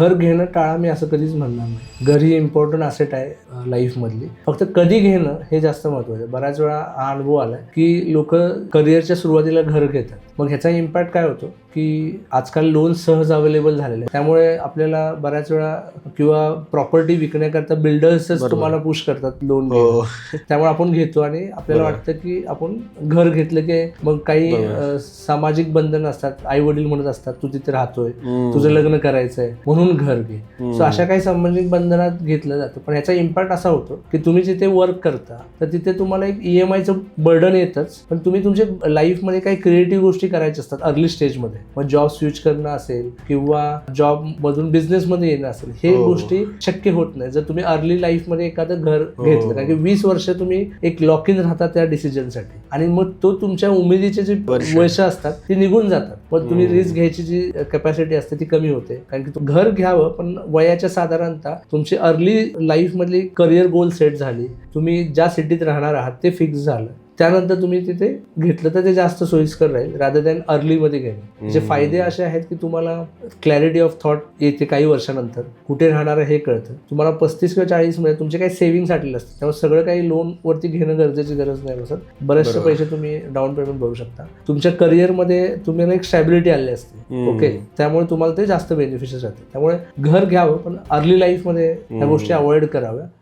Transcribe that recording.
घर घेणं टाळा मी असं कधीच म्हणणार नाही. घर ही इम्पॉर्टंट असेट आहे लाईफमधली फक्त कधी घेणं हे जास्त महत्वाचं आहे. बऱ्याच वेळा हा अनुभव आला की लोक करिअरच्या सुरुवातीला घर घेतात. मग ह्याचा इम्पॅक्ट काय होतो? की आजकाल लोन सहज अवेलेबल झालेले आहे त्यामुळे आपल्याला बऱ्याच वेळा किंवा प्रॉपर्टी विकण्याकरता बिल्डर्सच. तुम्हाला पुश करतात लोन हो त्यामुळे आपण घेतो आणि आपल्याला. वाटतं की आपण घर घेतलं की मग काही सामाजिक बंधन असतात आई वडील म्हणत असतात तू तिथे राहतोय. तुझं लग्न करायचंय म्हणून घर घे. सो अशा काही संबंधित बंधनात घेतलं जातं पण ह्याचा इम्पॅक्ट असा होतो की तुम्ही जिथे वर्क करता तर तिथे तुम्हाला एक ई एम आयचं बर्डन येतच पण तुम्ही तुमच्या लाईफमध्ये काही क्रिएटिव्ह गोष्टी करायच्या असतात अर्ली स्टेजमध्ये मग जॉब स्विच करणं असेल किंवा जॉब मधून बिझनेसमध्ये येणं असेल हे हो. गोष्टी शक्य होत नाही जर तुम्ही अर्ली लाईफमध्ये एखादं घर हो. घेतलं कारण की वीस वर्ष तुम्ही एक लॉक इन राहता त्या डिसिजनसाठी आणि मग तो तुमच्या उमेदीचे जे वर्ष. असतात ती निघून जातात मग तुम्ही. रिस्क घ्यायची जी कॅपॅसिटी असते ती कमी होते कारण की तू घर घ्यावं पण वयाच्या साधारणतः तुमची अर्ली लाईफ मधली करिअर गोल सेट झाली तुम्ही ज्या सिटीत राहणार आहात ते फिक्स झालं त्यानंतर तुम्ही तिथे घेतलं तर ते जास्त सोयीस्कर राहील रादर दॅन अर्लीमध्ये घेणं. त्याचे हम्म. फायदे असे आहेत की तुम्हाला क्लॅरिटी ऑफ थॉट येते काही वर्षानंतर. कुठे राहणार आहे हे कळतं. तुम्हाला पस्तीस किंवा चाळीसमध्ये तुमचे काही सेव्हिंग साठलेलं असतं त्यामुळे सगळं काही लोन वरती घेणं गरजेची गरज नाही बसत. बरेचसे. पैसे तुम्ही डाऊन पेमेंट भरू शकता. तुमच्या करिअरमध्ये तुम्हाला एक स्टॅबिलिटी आली असते. ओके? त्यामुळे तुम्हाला ते जास्त बेनिफिशियल राहते. त्यामुळे घर घ्यावं पण अर्ली लाईफमध्ये ह्या. गोष्टी अवॉइड कराव्या.